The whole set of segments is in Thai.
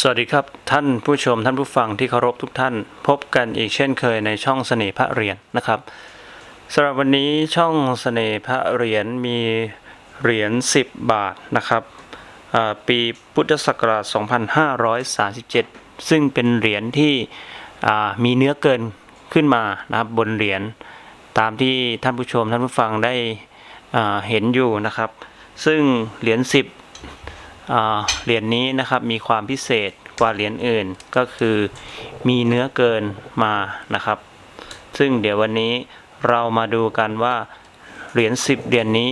สวัสดีครับ ท่านผู้ชมท่านผู้ฟังที่เคารพทุกท่าน พบกันอีกเช่นเคยในช่องเสน่ห์พระเหรียญนะครับสำหรับวันนี้ช่องเสน่ห์พระเหรียญมีเหรียญ10 บาทนะครับปีพุทธศักราช 2537 ซึ่งเป็นเหรียญที่มีเนื้อเกินขึ้นมานะครับบนเหรียญตามที่ท่านผู้ชมท่านผู้ฟังได้เห็นอยู่นะครับ ซึ่งเหรียญ10 เหรียญนี้นะครับมีความพิเศษกว่าเหรียญอื่นก็คือมีเนื้อเกินมานะครับ ซึ่งเดี๋ยววันนี้เรามาดูกันว่าเหรียญ10เหรียญนี้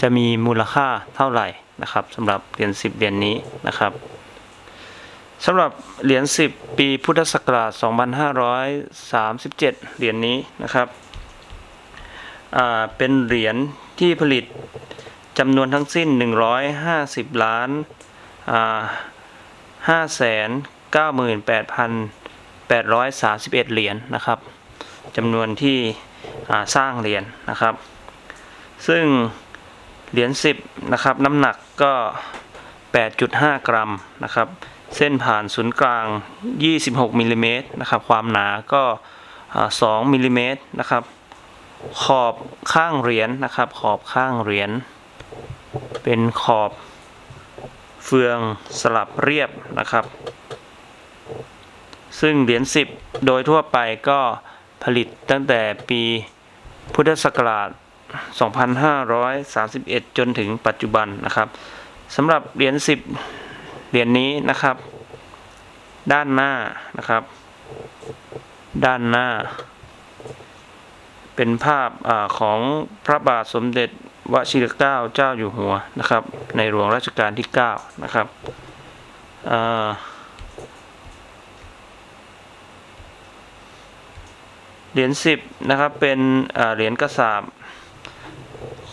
จะมีมูลค่าเท่าไหร่นะครับสำหรับเหรียญ10เหรียญนี้นะครับสำหรับเหรียญ10 ปีพุทธศักราช 2537 เหรียญนี้นะครับเป็นเหรียญที่ผลิต จำนวนทั้งสิ้น 150 ล้าน5แสน98,831เหรียญนะครับจำนวนที่สร้างเหรียญนะครับ ซึ่งเหรียญ10นะครับน้ำหนักก็ 8.5 กรัมนะครับ เส้นผ่านศูนย์กลาง 26มิลลิเมตรนะครับ ความหนาก็อ่า2มิลลิเมตรนะครับ ขอบข้างเหรียญนะครับ ขอบข้างเหรียญ เป็นขอบเฟืองสลับเรียบนะครับ ซึ่งเหรียญ10 โดยทั่วไปก็ผลิตตั้งแต่ปีพุทธศักราช 2531 จนถึงปัจจุบันนะครับสำหรับเหรียญ10 เหรียญนี้นะครับ ด้านหน้านะครับ ด้านหน้า เป็นภาพอของพระบาทสมเด็จ วชิรเกล้าเจ้าอยู่หัวนะครับ ในหลวงรัชกาลที่9นะครับเหรียญ10นะครับเป็นเหรียญกระสาบ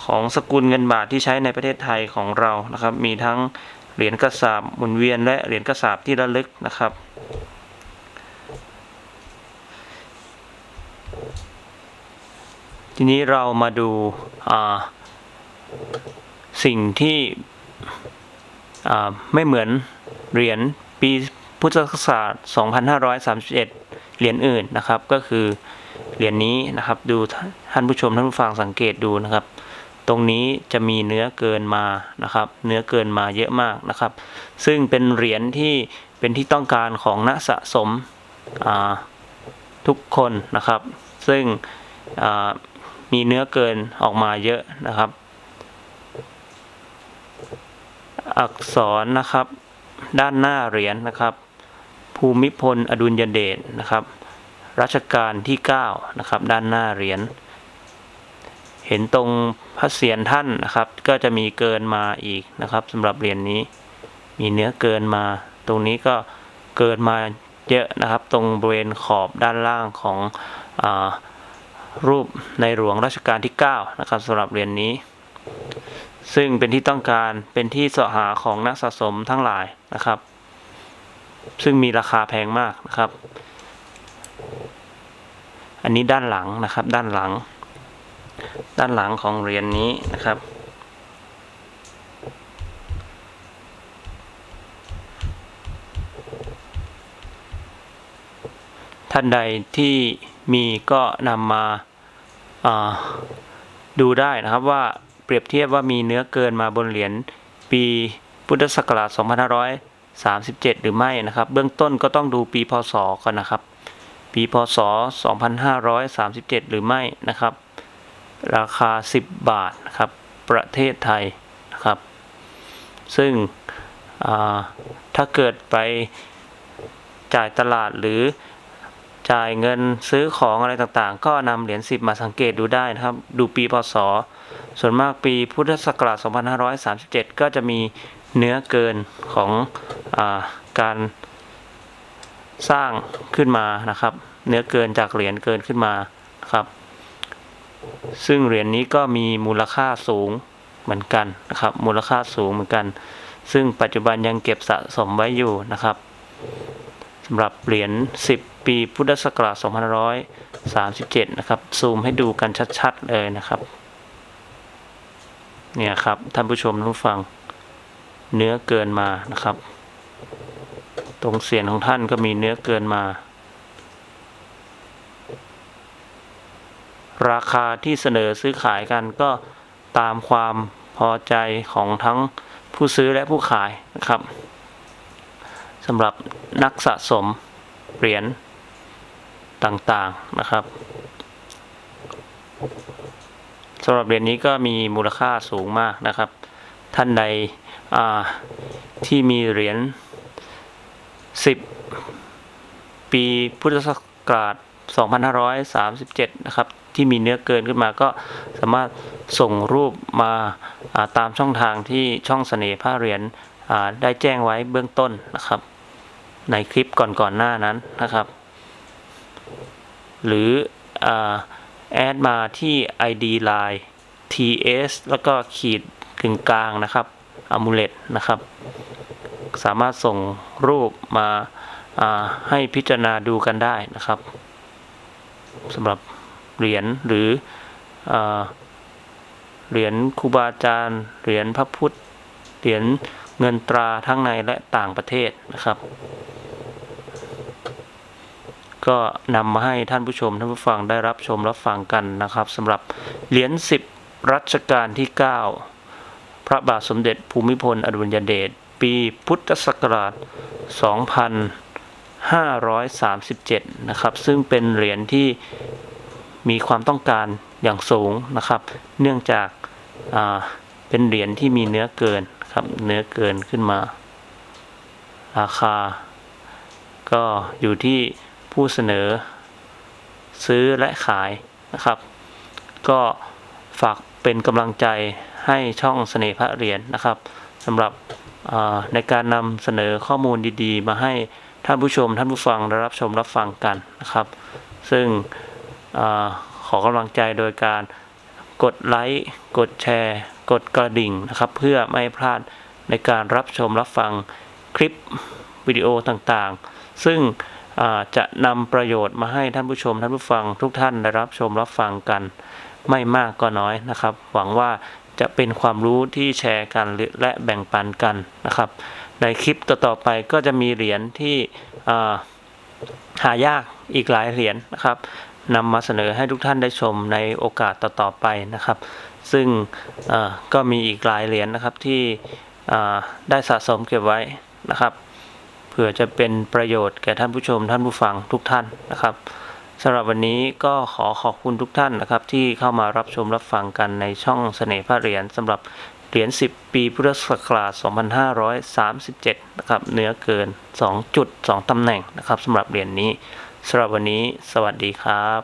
ของสกุลเงินบาทที่ใช้ในประเทศไทยของเรานะครับ มีทั้งเหรียญกระสาบหมุนเวียนและเหรียญกระสาบที่ระลึกนะครับทีนี้เรามาดูอ่า สิ่งที่ไม่เหมือนเหรียญปีพุทธศักราช 2531 เหรียญอื่นนะครับ ก็คือเหรียญนี้นะครับ ดูท่านผู้ชมท่านผู้ฟังสังเกตดูนะครับ ตรงนี้จะมีเนื้อเกินมานะครับ เนื้อเกินมาเยอะมากนะครับ ซึ่งเป็นเหรียญที่เป็นที่ต้องการของนักสะสมทุกคนนะครับ ซึ่งมีเนื้อเกินออกมาเยอะนะครับ อักษรนะครับ ด้านหน้าเหรียญนะครับ ภูมิพลอดุลยเดชนะครับ รัชกาลที่9นะครับ ด้านหน้าเหรียญ เห็นตรงพระเศียรท่านนะครับ ก็จะมีเกินมาอีกนะครับสำหรับเหรียญนนี้ มีเนื้อเกินมา ตรงนี้ก็เกินมาเยอะนะครับ ตรงบริเวณขอบด้านล่างของอรูปในหลวงรัชกาลที่9นะครับสำหรับเหรียญนนี้ ซึ่งเป็นที่ต้องการเป็นที่เสาะหาของนักสะสมทั้งหลายนะครับ ซึ่งมีราคาแพงมากนะครับ อันนี้ด้านหลังนะครับ ด้านหลัง ด้านหลังของเหรียญนนี้นะครับ ท่านใดที่มีก็นำมาาดูได้นะครับว่า เปรียบเทียบว่ามีเนื้อเกินมาบนเหรียญปีพุทธศักราช2537 หรือไม่นะครับ เบื้องต้นก็ต้องดูปีพศก่อนนะครับ ปีพศ 2537 หรือไม่นะครับ ราคา 10 บาทนะครับ ประเทศไทยนะครับ ซึ่งถ้าเกิดไปจ่ายตลาดหรือ จ่ายเงินซื้อของอะไรต่างๆ ก็นำเหรียญ10 มาสังเกตดูได้นะครับ ดูปีพศ ส่วนมากปีพุทธศักราช 2537 ก็จะมีเนื้อเกินของอาการสร้างขึ้นมานะครับ เนื้อเกินจากเหรียญเกินขึ้นมาครับ ซึ่งเหรียญนี้ก็มีมูลค่าสูงเหมือนกันนะครับ มูลค่าสูงเหมือนกัน ซึ่งปัจจุบันยังเก็บสะสมไว้อยู่นะครับสำหรับเหรียญ10 ปีพุทธศักราช2537 นะครับ ซูมให้ดูกันชัด ๆ เลยนะครับ เนี่ยครับ ท่านผู้ชมท่านผู้ฟัง เนื้อเกินมานะครับ ตรงเสียนของท่านก็มีเนื้อเกินมา ราคาที่เสนอซื้อขายกันก็ตามความพอใจของทั้งผู้ซื้อและผู้ขายนะครับสำหรับนักสะสมเหรียญ ต่างๆนะครับสำหรับเหรียญนี้ก็มีมูลค่าสูงมากนะครับ ท่านใดที่มีเหรียญ10 ปีพุทธศักราช2537 นะครับ ที่มีเนื้อเกินขึ้นมาก็สามารถส่งรูปมาาตามช่องทางที่ช่องเสน่ห์ผ้าเหรียญได้แจ้งไว้เบื้องต้นนะครับ ในคลิปก่อนๆหน้านั้นนะครับ หรือแอดมาที่ ID Line TS แล้วก็ขีดกึ่งกลางนะครับ Amulet นะครับ สามารถส่งรูปมาาให้พิจารณาดูกันได้นะครับสำหรับเหรียญหรืออเหรียญครูบาอาจารย์เหรียญพระพุทธ เหรียญเงินตราทั้งในและต่างประเทศนะครับ ก็นำมาให้ท่านผู้ชมท่านผู้ฟังได้รับชมรับฟังกันนะครับสำหรับเหรียญ10 รัชกาลที่ 9 พระบาทสมเด็จภูมิพลอดุลยเดชปีพุทธศักราช 2537 นะครับ ซึ่งเป็นเหรียญที่มีความต้องการอย่างสูงนะครับ เนื่องจากาเป็นเหรียญที่มีเนื้อเกินครับเนื้อเกินขึ้นมา ราคาก็อยู่ที่ ผู้เสนอ ซื้อและขายนะครับ ก็ฝากเป็นกำลังใจให้ช่องเสน่ห์พระเหรียญนะครับสำหรับในการนำเสนอข้อมูลดี ๆ มาให้ท่านผู้ชมท่านผู้ฟังได้รับชมรับฟังกันนะครับ ซึ่งอขอกำลังใจโดยการกดไลค์กดแชร์ กดกระดิ่งนะครับ เพื่อไม่พลาดในการรับชมรับฟังคลิปวิดีโอต่างๆ ซึ่ง จะนำประโยชน์มาให้ท่านผู้ชมท่านผู้ฟังทุกท่านได้รับชมรับฟังกัน ไม่มากก็น้อยนะครับ หวังว่าจะเป็นความรู้ที่แชร์กันและแบ่งปันกันนะครับ ในคลิปต่อๆไปก็จะมีเหรียญที่หายากอีกหลายเหรียญนะครับนำมาเสนอให้ทุกท่านได้ชมในโอกาสต่อๆไปนะครับ ซึ่งก็มีอีกหลายเหรียญนะครับที่ได้สะสมเก็บไว้นะครับ เผื่อจะเป็นประโยชน์แก่ท่านผู้ชมท่านผู้ฟังทุกท่านนะครับสำหรับวันนี้ก็ขอขอบคุณทุกท่านนะครับ ที่เข้ามารับชมรับฟังกันในช่องเสน่ห์พระเหรียญสำหรับเหรียญ10 ปีพุทธศักราช2537 นะครับเนื้อเกิน2จุด2ตำแหน่งนะครับสำหรับเหรียญนี้สำหรับวันนี้ สวัสดีครับ